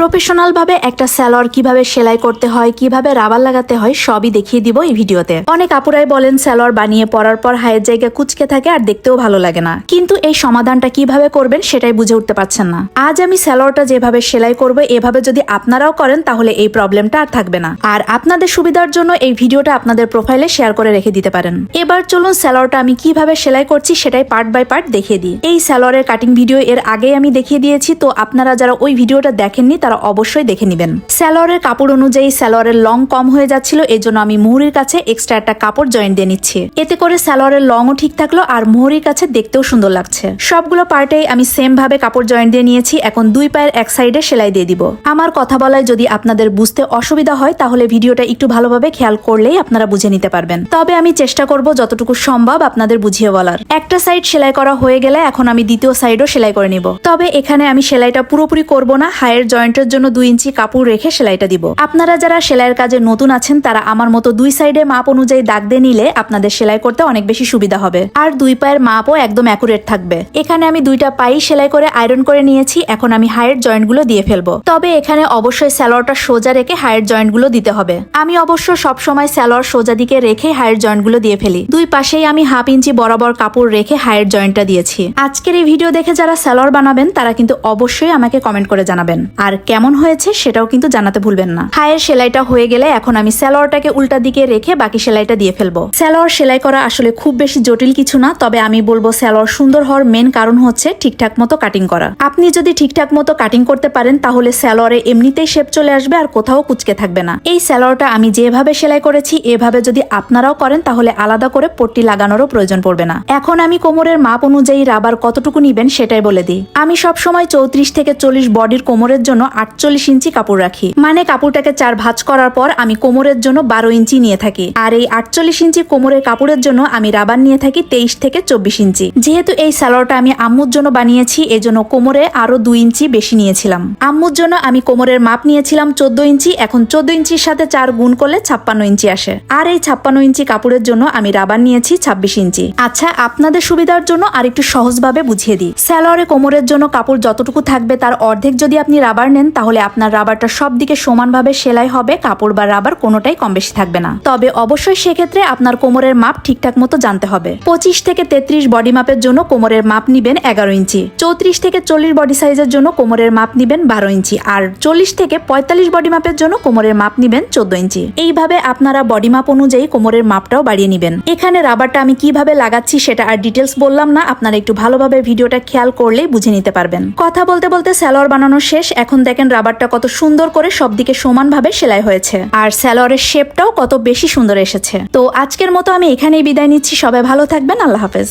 Professional ভাবে একটা স্যালোয়ার কীভাবে সেলাই করতে হয়, কীভাবে রাবার লাগাতে হয়, সবই দেখিয়ে দিব এই ভিডিওতে। অনেক আপুরাই বলেন স্যালোয়ার বানিয়ে পরার পর হায়ের জায়গা কুচকে থাকে আর দেখতেও ভালো লাগে না। কিন্তু এই সমাধানটা কীভাবে করবেন সেটাই বুঝে উঠতে পারছেন না। আজ আমি স্যালোয়ারটা যেভাবে সেলাই করব, এভাবে যদি আপনারাও করেন, তাহলে এই প্রবলেমটা আর থাকবে না। আর আপনাদের সুবিধার জন্য এই ভিডিওটা আপনাদের প্রোফাইলে শেয়ার করে রেখে দিতে পারেন। এবার চলুন স্যালোয়ারটা আমি কীভাবে সেলাই করছি সেটাই পার্ট বাই পার্ট দেখিয়ে দিই। এই স্যালোয়ারের কাটিং ভিডিও এর আগেই আমি দেখিয়ে দিয়েছি, তো আপনারা যারা ওই ভিডিওটা দেখেননি, তারা অবশ্যই দেখে নেবেন। স্যালোয়ারের কাপড় অনুযায়ী স্যালোয়ারের লং কম হয়ে যাচ্ছিল এই জন্য আমি মুহুরির কাছে এক্সট্রা একটা কাপড় জয়েন্ট দিয়ে নিচ্ছি। এতে করে স্যালোয়ারের লংও ঠিক থাকল আর মুহুরির কাছে দেখতেও সুন্দর লাগছে। সবগুলো পার্টেই আমি সেম ভাবে কাপড় জয়েন্ট দিয়ে নিয়েছি, এখন দুই পায়ের এক সাইডে সেলাই দিয়ে দিব। আমার কথা বলায় যদি আপনাদের বুঝতে অসুবিধা হয়, তাহলে ভিডিওটা একটু ভালোভাবে খেয়াল করলেই আপনারা বুঝে নিতে পারবেন। তবে আমি চেষ্টা করব যতটুকু সম্ভব আপনাদের বুঝিয়ে বলার। একটা সাইড সেলাই করা হয়ে গেলে এখন আমি দ্বিতীয় সাইডও সেলাই করে নিব। তবে এখানে আমি সেলাইটা পুরোপুরি করব না হায়ের জয়েন্টের জন্য দুই ইঞ্চি কাপড় রেখে সেলাইটা দিব। আপনারা যারা সেলাইয়ের কাজে নতুন আছেন, তারা আমার মতো দুই সাইডে মাপ অনুযায়ী দাগ দিয়ে নিলে আপনাদের সেলাই করতে অনেক বেশি সুবিধা হবে। আর দুই পায়ের মাপও একদম অ্যাকুরেট থাকবে। এখানে আমি দুইটা পাই সেলাই করে আয়রন করে নিয়েছি, এখন আমি হায়ের জয়েন্টগুলো দিয়ে ফেলব। তবে এখানে অবশ্যই স্যালোয়ারটা সোজা রেখে হায়ের জয়েন্টগুলো দিতে হবে। আমি অবশ্য সবসময় স্যালোয়ার সোজা দিকে রেখে হায়ের জয়েন্টগুলো দিয়ে ফেলি। দুই পাশেই আমি হাফ ইঞ্চি বরাবর কাপড় রেখে হায়ের জয়েন্টটা দিয়েছি। আজকের এই ভিডিও দেখে যারা স্যালোয়ার বানাবেন, তারা কিন্তু অবশ্যই আমাকে কমেন্ট করে জানাবেন। আর কেমন হয়েছে সেটাও কিন্তু জানাতে ভুলবেন না। হায়ের সেলাইটা হয়ে গেলে এখন আমি স্যালোয়ারটাকে উল্টা দিকে রেখে বাকি সেলাইটা দিয়ে ফেলব। স্যালোয়ার সেলাই করা আসলে খুব বেশি জটিল কিছু না, তবে আমি বলব স্যালোয়ার সুন্দর হওয়ার মেন কারণ হচ্ছে ঠিকঠাক মতো কাটিং করা। আপনি যদি ঠিকঠাক মতো কাটিং করতে পারেন, তাহলে স্যালোয়ারে এমনিতেই শেপ চলে আসবে আর কোথাও কুচকে থাকবে না। এই স্যালোয়ারটা আমি যেভাবে সেলাই করেছি, এভাবে যদি আপনারাও করেন, তাহলে আলাদা করে পট্টি লাগানোরও প্রয়োজন পড়বে না। এখন আমি কোমরের মাপ অনুযায়ী রাবার কতটুকু নিবেন সেটাই বলে দিই। আমি সব সময় চৌত্রিশ থেকে চল্লিশ বডির কোমরের জন্য আটচল্লিশ ইঞ্চি কাপড় রাখি। মানে কাপড়টাকে চার ভাঁজ করার পর আমি কোমরের জন্য বারো ইঞ্চি নিয়ে থাকি। আর এই আটচল্লিশ ইঞ্চি কোমরের কাপড়ের জন্য আমি রাবার নিয়ে থাকি তেইশ থেকে চব্বিশ ইঞ্চি। যেহেতু এই সালোয়ারটা আমি আম্মুর জন্য বানিয়েছি, এজন্য কোমরে আরও দুই ইঞ্চি বেশি নিয়েছিলাম। আম্মুর জন্য আমি কোমরের মাপ নিয়েছিলাম চোদ্দ ইঞ্চি, এখন চোদ্দ ইঞ্চির সাথে চার গুণ করলে ছাপ্পান্ন ইঞ্চি আসে। আর এই ছাপ্পান্ন ইঞ্চি কাপড়ের জন্য আমি রাবার নিয়েছি ছাব্বিশ ইঞ্চি। আচ্ছা আপনাদের সুবিধার জন্য আর একটু সহজভাবে বুঝিয়ে দিই। স্যালোয়ারে কোমরের জন্য কাপড় যতটুকু থাকবে তার অর্ধেক যদি আপনি রাবার নেন তাহলে আপনার রাবারটা সব দিকে সমানভাবে সেলাই হবে, কাপড় বা রাবার কোনোটাই কম বেশি থাকবে না। তবে অবশ্যই সেক্ষেত্রে আপনার কোমরের মাপ ঠিকঠাক মতো জানতে হবে। পঁচিশ থেকে তেত্রিশ বডি মাপের জন্য কোমরের মাপ নিবেন এগারো ইঞ্চি। চৌত্রিশ থেকে চল্লিশ বডি সাইজের জন্য কোমরের মাপ নিবেন বারো ইঞ্চি। আর চল্লিশ থেকে পঁয়তাল্লিশ বডি মাপের জন্য কোমরের মাপ নিবেন চোদ্দ ইঞ্চি। এইভাবে আপনারা বডি মাপ অনুযায়ী কোমরের মাপটাও বাড়িয়ে নিবেন। এখানে রাবারটা আমি কীভাবে লাগাচ্ছি সেটা আর ডিটেলস বললাম না, আপনারা একটু ভালোভাবে ভিডিওটা খেয়াল করলেই বুঝে নিতে পারবেন। কথা বলতে বলতে স্যালোয়ার বানানো শেষ, এখন দেখেন রাবারটা কত সুন্দর করে সব দিকে সমানভাবে সেলাই হয়েছে। আর স্যালোয়ারের শেপটাও কত বেশি সুন্দর এসেছে। তো আজকের মতো আমি এখানেই বিদায় নিচ্ছি। সবাই ভালো থাকবেন। আল্লাহ হাফেজ।